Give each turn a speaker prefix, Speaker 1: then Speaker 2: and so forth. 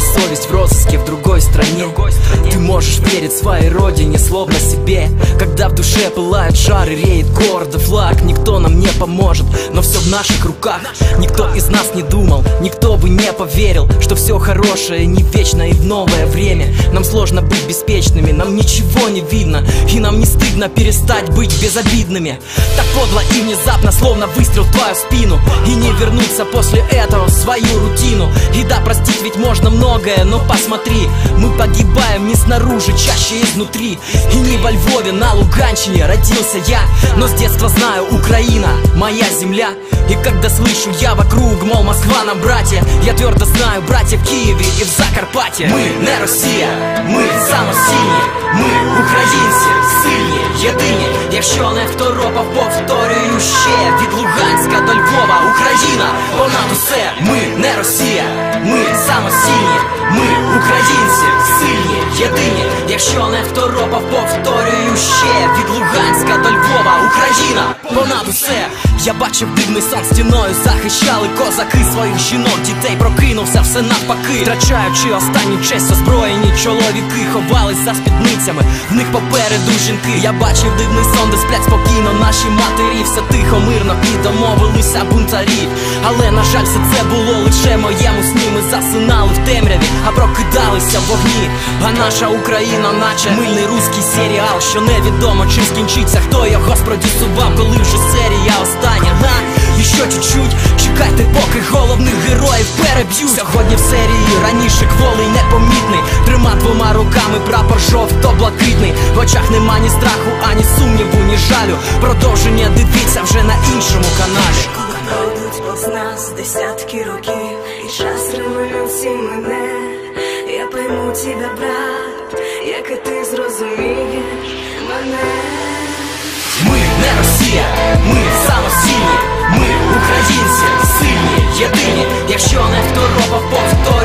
Speaker 1: совесть в розыске в другой стране. Ты можешь верить своей родине, словно себе. Когда в душе пылает жар и реет гордо флаг Никто нам не поможет, но все в наших руках. Никто из нас не думал, никто бы не поверил Что все хорошее не вечно и в новое время. Нам сложно быть беспечными, нам ничего не видно. И нам не стыдно перестать быть безобидными. Так подло и внезапно, словно выстрел в твою спину. И не вернуться после этого в свою рутину. И да, простить ведь можно многое, но посмотри Мы погибаем не снаружи, чаще изнутри И не во Львове, на Луганщине родился я Но с детства знаю, Украина, моя земля И когда слышу я вокруг, мол, Москва нам братья Я твердо знаю, братья в Киеве и в Закарпатье Мы не Росія, ми самостійні, ми українці, сильні, єдині Якщо не второпав, повторюю ще Від Луганська до Львова, Україна, понад усе Ми не Росія, ми сильні, ми українці, сильні, єдині. Якщо не второпав, повторюю ще. Від Луганська до Львова, Україна, понад усе Я бачив дивний сон стіною, захищали козаки своїх жінок, дітей прокинувся, все навпаки, втрачаючи останню честь, озброєні чоловіки ховались за спідницями, в них попереду жінки. Я бачив дивний сон, де сплять спокійно наші матері, все тихо, мирно і домовилися бунтарі. Але на жаль, все це було лише моєму сні. Ми засинали в темряві, а прокидалися вогні. А наша Україна, наче мильний руський серіал, що невідомо чим скінчиться, хто його спродюсував, коли вже серія остання. Га? І що чуть-чуть, чекайте, поки головних героїв переб'ють. Сьогодні в серії раніше кволий непомітний. Трима двома руками прапор жовто-блакитний. В очах нема ні страху, ані сумніву, ні жалю. Продовження дивіться вже на іншому каналі.
Speaker 2: Коли Пройдуть повз нас десятки років, і час революції мене. Я пойму тебе, брат, як і ти зрозумієш мене.
Speaker 1: Українці, сильні, єдині. Якщо не хто повторюю ще